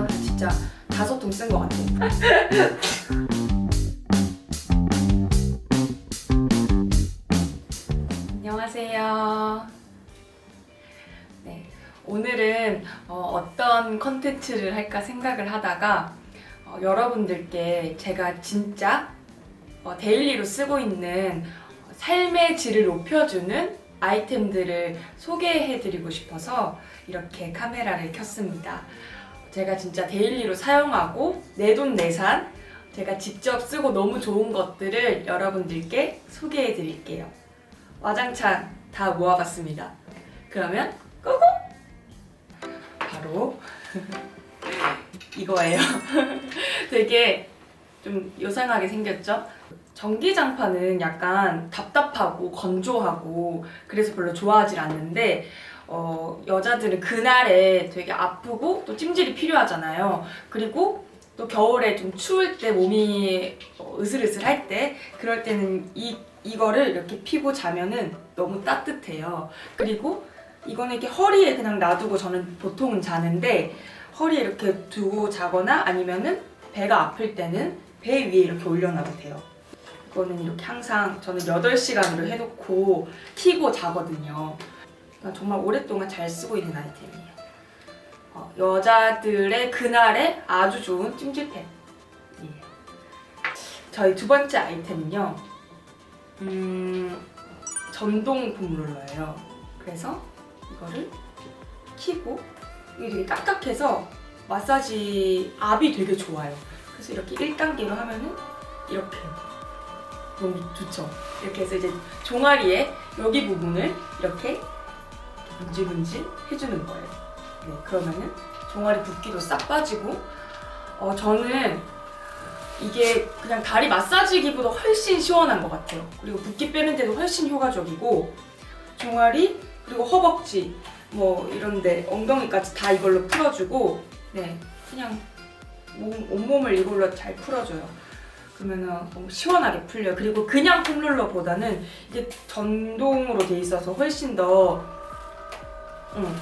한 진짜 다섯 통 쓴 것 같아. 안녕하세요. 네, 오늘은 어, 떤 컨텐츠를 할까 생각을 하다가 어, 여러분들께 제가 진짜 어, 데일리로 쓰고 있는 삶의 질을 높여주는 아이템들을 소개해드리고 싶어서 이렇게 카메라를 켰습니다. 제가 진짜 데일리로 사용하고 내 돈 내산 제가 직접 쓰고 너무 좋은 것들을 여러분들께 소개해 드릴게요. 와장창 다 모아봤습니다. 그러면 고고! 바로 이거예요. 되게 좀 요상하게 생겼죠? 전기장판은 약간 답답하고 건조하고 그래서 별로 좋아하지 않는데 어, 여자들은 그날에 되게 아프고 또 찜질이 필요하잖아요. 그리고 또 겨울에 좀 추울 때 몸이 어, 으슬으슬할 때 그럴 때는 이 이거를 이렇게 피고 자면은 너무 따뜻해요. 그리고 이거는 이렇게 허리에 그냥 놔두고 저는 보통은 자는데 허리에 이렇게 두고 자거나 아니면은 배가 아플 때는 배 위에 이렇게 올려놔도 돼요. 이거는 이렇게 항상 저는 8시간으로 해놓고 키고 자거든요. 그러니까 정말 오랫동안 잘 쓰고 있는 아이템이에요. 어, 여자들의 그날에 아주 좋은 찜질팩. 예. 저희 두 번째 아이템은요. 음, 전동 폼롤러예요. 그래서 이거를 키고 이게 되게 딱딱해서 마사지 압이 되게 좋아요. 그래서 이렇게 1단계로 하면은 이렇게 너무 좋죠. 이렇게 해서 이제 종아리에 여기 부분을 이렇게 문질문질 해주는 거예요. 네, 그러면은 종아리 붓기도 싹 빠지고 어, 저는 이게 그냥 다리 마사지기보다 훨씬 시원한 것 같아요. 그리고 붓기 빼는 데도 훨씬 효과적이고 종아리 그리고 허벅지 뭐 이런데 엉덩이까지 다 이걸로 풀어주고 네 그냥 몸, 온몸을 이걸로 잘 풀어줘요. 그러면은 시원하게 풀려. 그리고 그냥 폼롤러보다는 이게 전동으로 돼 있어서 훨씬 더 음,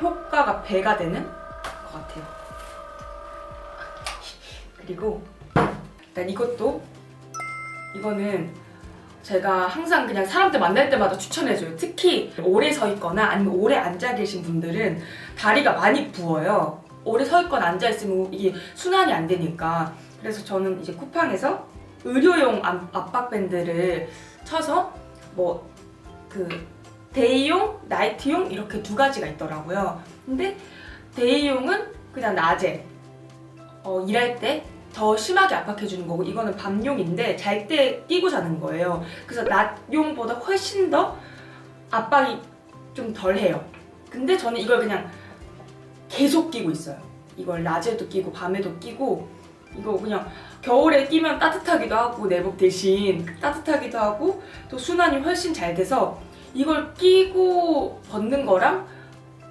효과가 배가 되는 것 같아요. 그리고 일단 이것도 이거는 제가 항상 그냥 사람들 만날 때마다 추천해줘요. 특히 오래 서 있거나 아니면 오래 앉아 계신 분들은 다리가 많이 부어요. 오래 서 있거나 앉아 있으면 이게 순환이 안 되니까. 그래서 저는 이제 쿠팡에서 의료용 압- 압박밴드를 쳐서 뭐그 데이용, 나이트용 이렇게 두 가지가 있더라고요. 근데 데이용은 그냥 낮에 어, 일할 때 더 심하게 압박해 주는 거고 이거는 밤용인데 잘 때 끼고 자는 거예요. 그래서 낮용보다 훨씬 더 압박이 좀 덜해요. 근데 저는 이걸 그냥 계속 끼고 있어요. 이걸 낮에도 끼고 밤에도 끼고 이거 그냥 겨울에 끼면 따뜻하기도 하고 내복 대신 따뜻하기도 하고 또 순환이 훨씬 잘 돼서 이걸 끼고 벗는 거랑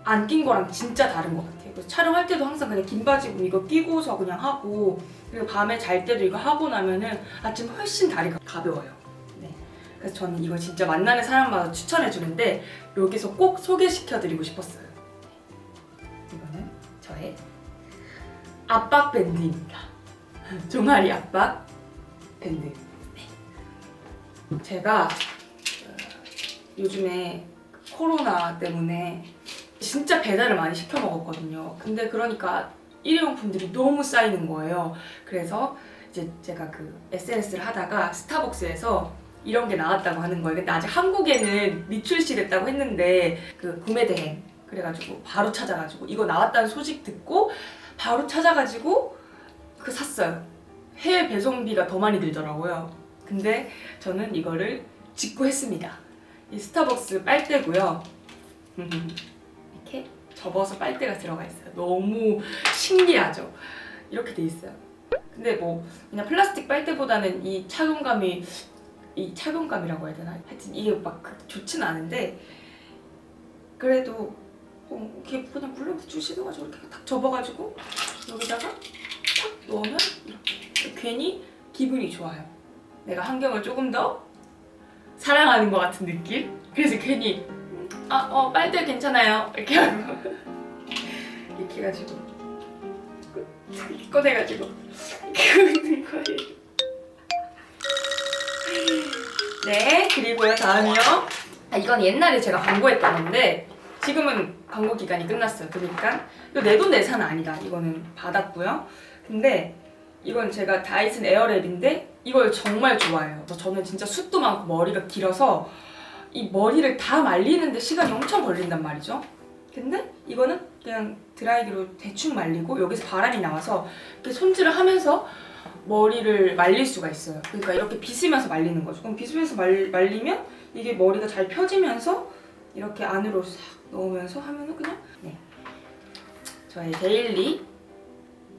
안 낀 거랑 진짜 다른 것 같아요. 그래서 촬영할 때도 항상 그냥 긴 바지 입으면 이거 끼고서 그냥 하고 그리고 밤에 잘 때도 이거 하고 나면은 아침 훨씬 다리가 가벼워요. 네. 그래서 저는 이거 진짜 만나는 사람마다 추천해 주는데 여기서 꼭 소개시켜 드리고 싶었어요. 이거는 저의 압박 밴드입니다. 종아리 압박 밴드. 네. 제가 어, 요즘에 코로나 때문에 진짜 배달을 많이 시켜 먹었거든요. 근데 그러니까 일회용품들이 너무 쌓이는 거예요. 그래서 이제 제가 그 SNS를 하다가 스타벅스에서 이런 게 나왔다고 하는 거예요. 근데 아직 한국에는 미출시됐다고 했는데 그 구매 대행 그래가지고 바로 찾아가지고 이거 나왔다는 소식 듣고 바로 찾아가지고 그 샀어요. 해외 배송비가 더 많이 들더라고요. 근데 저는 이거를 직구했습니다. 이 스타벅스 빨대고요. 이렇게 접어서 빨대가 들어가 있어요. 너무 신기하죠? 이렇게 돼 있어요. 근데 뭐 그냥 플라스틱 빨대보다는 이 착용감이 이 착용감이라고 해야 되나? 하여튼 이게 막 그- 좋진 않은데 그래도 어, 이렇게 그냥 물론 주시셔가지고 이렇게 딱 접어가지고 여기다가 탁 넣으면 이렇게 괜히 기분이 좋아요. 내가 환경을 조금 더 사랑하는 것 같은 느낌? 그래서 괜히 아, 어, 빨대 괜찮아요. 이렇게 하고 이렇게 해가지고 꺼내가지고 이렇게 있는 거예요. 네, 그리고요 다음이요. 아, 이건 옛날에 제가 광고했던 건데 지금은 광고 기간이 끝났어요. 그러니까 이거 내 돈 내산은 아니다. 이거는 받았고요. 근데 이건 제가 다이슨 에어랩인데 이걸 정말 좋아해요. 저는 진짜 숱도 많고 머리가 길어서 이 머리를 다 말리는데 시간이 엄청 걸린단 말이죠. 근데 이거는 그냥 드라이기로 대충 말리고 여기서 바람이 나와서 이렇게 손질을 하면서 머리를 말릴 수가 있어요. 그러니까 이렇게 빗으면서 말리는 거죠. 그럼 빗으면서 말, 말리면 이게 머리가 잘 펴지면서 이렇게 안으로 싹 넣으면서 하면은 그냥 네. 저의 데일리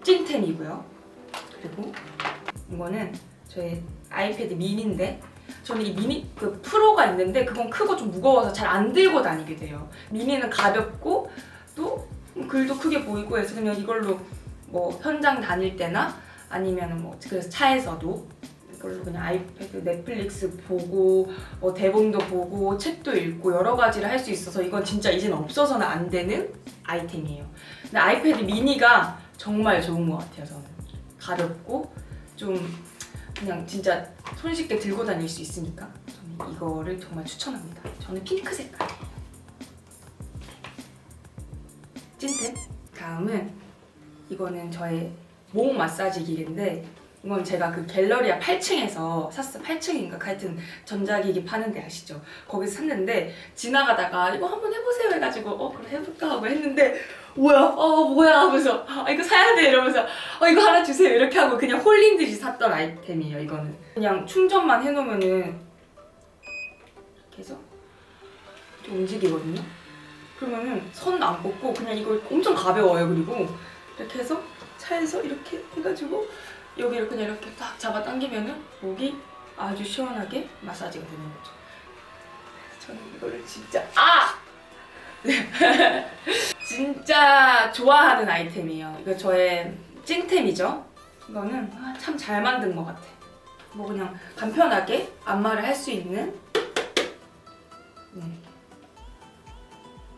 찐템이고요. 그리고 이거는 저의 아이패드 미니인데 저는 이 미니 그 프로가 있는데 그건 크고 좀 무거워서 잘 안 들고 다니게 돼요. 미니는 가볍고 또 글도 크게 보이고 해서 그냥 이걸로 뭐 현장 다닐 때나 아니면은 뭐 그래서 차에서도 이걸로 그냥 아이패드 넷플릭스 보고 뭐 대본도 보고 책도 읽고 여러 가지를 할 수 있어서 이건 진짜 이제는 없어서는 안 되는 아이템이에요. 근데 아이패드 미니가 정말 좋은 것 같아요. 저는 가볍고 좀 그냥 진짜 손쉽게 들고 다닐 수 있으니까 저는 이거를 정말 추천합니다. 저는 핑크 색깔이에요. 찐템. 다음은 이거는 저의 목 마사지 기계인데 이건 제가 그 갤러리아 8층에서 샀어 8층인가? 하여튼 전자기기 파는 데 아시죠? 거기서 샀는데 지나가다가 이거 한번 해보세요 해가지고 어 그래 해볼까? 하고 했는데 뭐야? 어 뭐야? 하면서 아 이거 사야 돼! 이러면서 어 이거 하나 주세요! 이렇게 하고 그냥 홀린 듯이 샀던 아이템이에요 이거는. 그냥 충전만 해놓으면은 이렇게 해서 좀 움직이거든요. 그러면은 선 안 꽂고 그냥 이거 엄청 가벼워요 그리고. 이렇게 해서 차에서 이렇게 해가지고 여기를 그냥 이렇게 딱 잡아 당기면은 목이 아주 시원하게 마사지가 되는 거죠 저는 이거를 진짜 아! 진짜 좋아하는 아이템이에요. 이거 저의 찐템이죠. 이거는 아, 참잘 만든 것 같아. 뭐 그냥 간편하게 안마를 할 수 있는 네.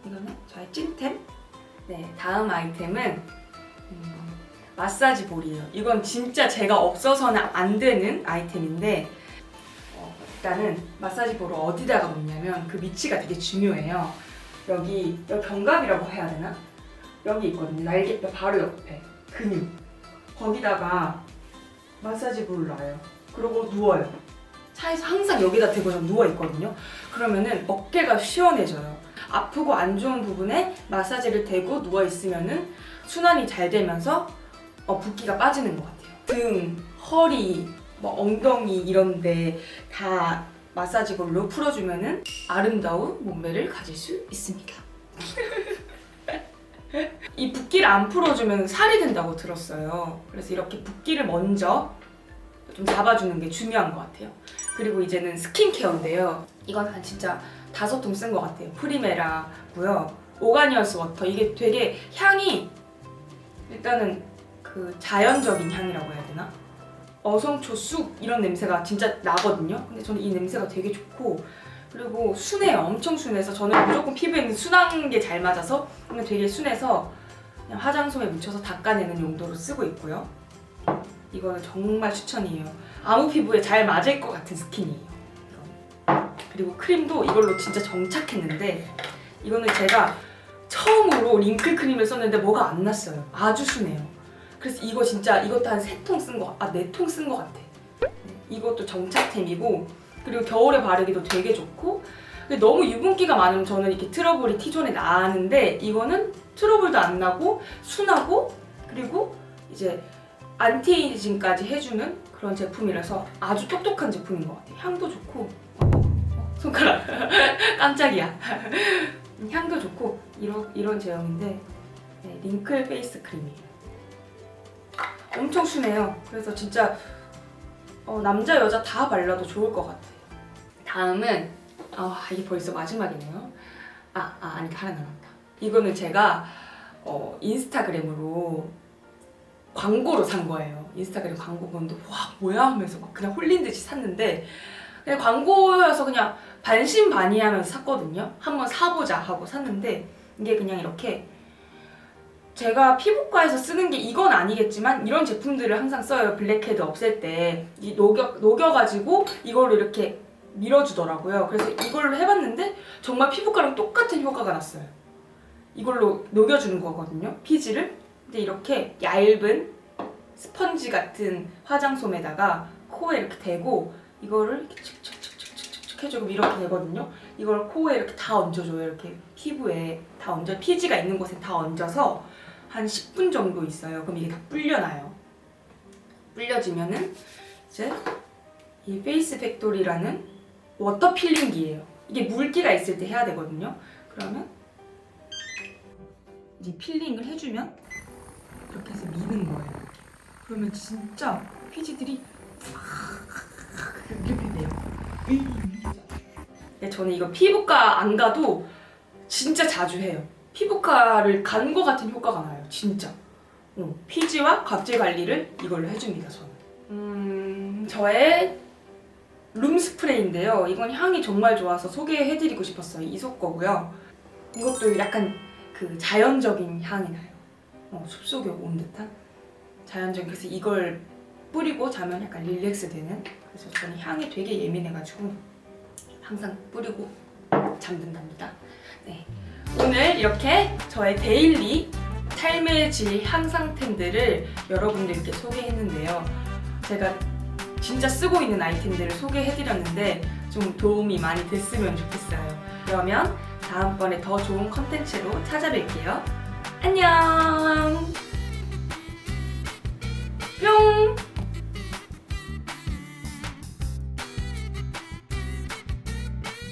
이거는 저의 찐템. 네, 다음 아이템은 음, 마사지 볼이에요. 이건 진짜 제가 없어서는 안 되는 아이템인데 어, 일단은 마사지 볼을 어디다가 놓냐면 그 위치가 되게 중요해요. 여기 여기 견갑이라고 해야 되나? 여기 있거든요. 날개뼈 바로 옆에 근육 거기다가 마사지 볼을 놔요. 그러고 누워요. 차에서 항상 여기다 대고 저 누워 있거든요. 그러면은 어깨가 시원해져요. 아프고 안 좋은 부분에 마사지를 대고 누워 있으면은 순환이 잘 되면서 어, 붓기가 빠지는 것 같아요. 등, 허리, 뭐 엉덩이 이런데 다 마사지 볼로 풀어주면은 아름다운 몸매를 가질 수 있습니다. 이 붓기를 안 풀어주면 살이 된다고 들었어요. 그래서 이렇게 붓기를 먼저 좀 잡아주는 게 중요한 것 같아요. 그리고 이제는 스킨케어인데요. 이건 한 진짜 다섯 통 쓴 것 같아요. 프리메라고요. 오가니어스 워터. 이게 되게 향이 일단은 그 자연적인 향이라고 해야 되나? 어성초 쑥 이런 냄새가 진짜 나거든요. 근데 저는 이 냄새가 되게 좋고 그리고 순해요. 엄청 순해서 저는 무조건 피부에는 순한 게 잘 맞아서 그냥 되게 순해서 그냥 화장솜에 묻혀서 닦아내는 용도로 쓰고 있고요. 이거는 정말 추천이에요. 아무 피부에 잘 맞을 것 같은 스킨이에요. 그리고 크림도 이걸로 진짜 정착했는데 이거는 제가 처음으로 링클 크림을 썼는데 뭐가 안 났어요. 아주 순해요. 그래서 이거 진짜 이것도 한 세 통 쓴 거, 아 네 통 쓴 거 같아. 네, 이것도 정착템이고 그리고 겨울에 바르기도 되게 좋고 근데 너무 유분기가 많으면 저는 이렇게 트러블이 T존에 나는데 이거는 트러블도 안 나고 순하고 그리고 이제 안티에이징까지 해주는 그런 제품이라서 아주 똑똑한 제품인 것 같아요. 향도 좋고 손가락 깜짝이야. 향도 좋고 이런 이런 제형인데 네, 링클 페이스 크림이에요. 엄청 순해요. 그래서 진짜 어, 남자 여자 다 발라도 좋을 것 같아요. 다음은 아 이게 벌써 마지막이네요. 아, 아 아니 하나 남았다. 이거는 제가 어, 인스타그램으로 광고로 산 거예요. 인스타그램 광고 보는데 와 뭐야 하면서 막 그냥 홀린 듯이 샀는데 그냥 광고여서 그냥 반신반의하면서 샀거든요. 한번 사보자 하고 샀는데 이게 그냥 이렇게 제가 피부과에서 쓰는 게 이건 아니겠지만 이런 제품들을 항상 써요. 블랙헤드 없앨 때 이 녹여 녹여가지고 이걸로 이렇게 밀어주더라고요. 그래서 이걸로 해봤는데 정말 피부과랑 똑같은 효과가 났어요. 이걸로 녹여주는 거거든요. 피지를. 근데 이렇게 얇은 스펀지 같은 화장솜에다가 코에 이렇게 대고 이거를 이렇게 칙칙칙칙칙칙 해주고 이렇게 되거든요. 이걸 코에 이렇게 다 얹어줘요. 이렇게 피부에 다 얹어 피지가 있는 곳에 다 얹어서 한 10분 정도 있어요. 그럼 이게 다 불려나요. 불려지면은 이제 이 페이스 팩토리라는 워터 필링기예요. 이게 물기가 있을 때 해야 되거든요. 그러면 이 필링을 해주면 이렇게 해서 미는 거예요. 그러면 진짜 피지들이 이렇게 돼요. 네, 저는 이거 피부과 안 가도 진짜 자주 해요. 피부과를 간거 같은 효과가 나요. 진짜. 어, 피지와 각질 관리를 이걸로 해줍니다. 저는. 음, 저의 룸 스프레이인데요. 이건 향이 정말 좋아서 소개해드리고 싶었어요. 이소 거고요. 이것도 약간 그 자연적인 향이 나요. 어, 숲속에 온 듯한 자연적인. 그래서 이걸 뿌리고 자면 약간 릴렉스 되는. 그래서 저는 향이 되게 예민해가지고 항상 뿌리고 잠든답니다. 네. 오늘 이렇게 저의 데일리 삶의 질 향상템들을 여러분들께 소개했는데요. 제가 진짜 쓰고 있는 아이템들을 소개해드렸는데 좀 도움이 많이 됐으면 좋겠어요. 그러면 다음번에 더 좋은 컨텐츠로 찾아뵐게요. 안녕! 뿅!